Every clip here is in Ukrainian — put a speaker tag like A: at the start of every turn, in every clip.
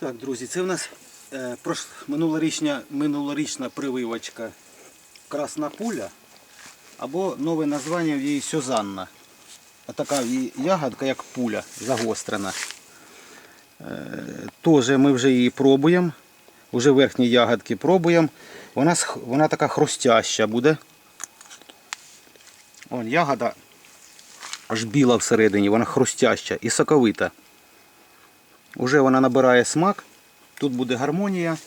A: Так, друзі, це в нас е, прош... минулорічня, минулорічна прививочка Красна пуля, або нове названня в її Сюзанна. А така в її ягодка, як пуля, загострена. Е, Теж ми вже її пробуємо. Уже верхні ягодки пробуємо. Вона, вона така хрустяща буде. Вон ягода аж біла всередині, вона хрустяща і соковита. Уже вона набирає смак. Тут буде гармонія.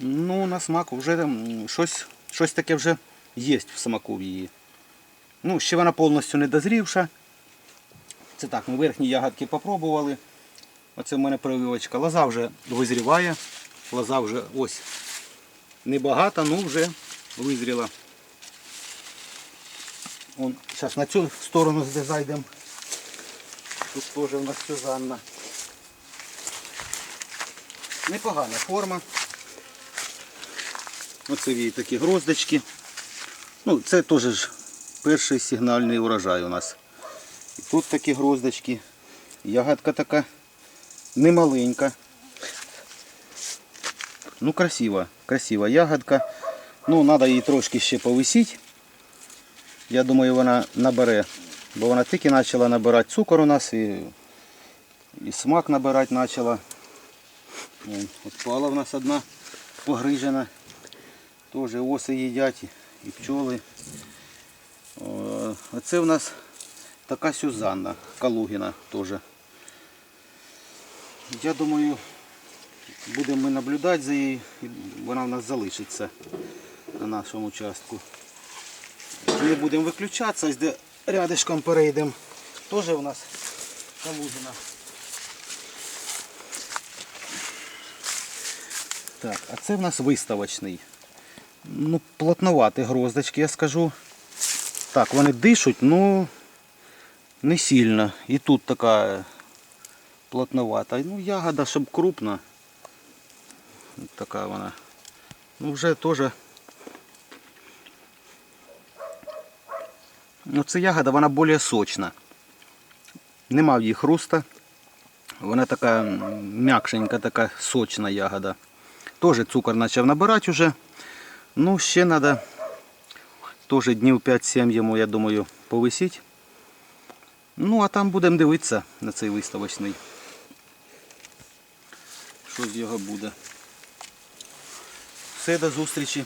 A: Ну, на смак вже щось, щось таке вже є в смаку в її. Ну, ще вона повністю не дозрівша. Це так, ми верхні ягодки попробували. Оце в мене прививочка. Лоза вже визріває. Лоза вже ось небагато, ну вже визріла. Зараз на цю сторону зайдемо. Тут теж у нас Сюзанна. Непогана форма. Оце її такі гроздочки. Ну, це теж ж перший сигнальний урожай у нас. І тут такі гроздочки. Ягодка така немаленька. Ну, красива, красива ягодка. Ну, треба її трошки ще повисіти. Я думаю, вона набере, бо вона тільки почала набирати цукор у нас і, і смак набирати почала. Отпала в нас одна погрижена. Теж оси їдять і- пчоли. О, Оце в нас така Сюзанна Калугіна теж. Я думаю, будемо ми наблюдати за її, вона в нас залишиться на нашому участку. Не будемо виключатися, рядишком перейдемо. Теж у нас Калугіна. Так, а це в нас виставочний. Ну, плотноваті гроздочки, я скажу. Так, вони дишуть, ну не сильно. І тут така плотновата. Ну, ягода, щоб крупна. Така вона. Ну, вже теж. Ну, це ягода, вона більш сочна. Нема в її хруста. Вона така м'якшенька, така сочна ягода. Теж цукор почав набирати вже. Ну, ще треба теж днів 5-7 йому, я думаю, повисіть. Ну, а там будемо дивитися на цей виставочний. Що з його буде. Все, до зустрічі.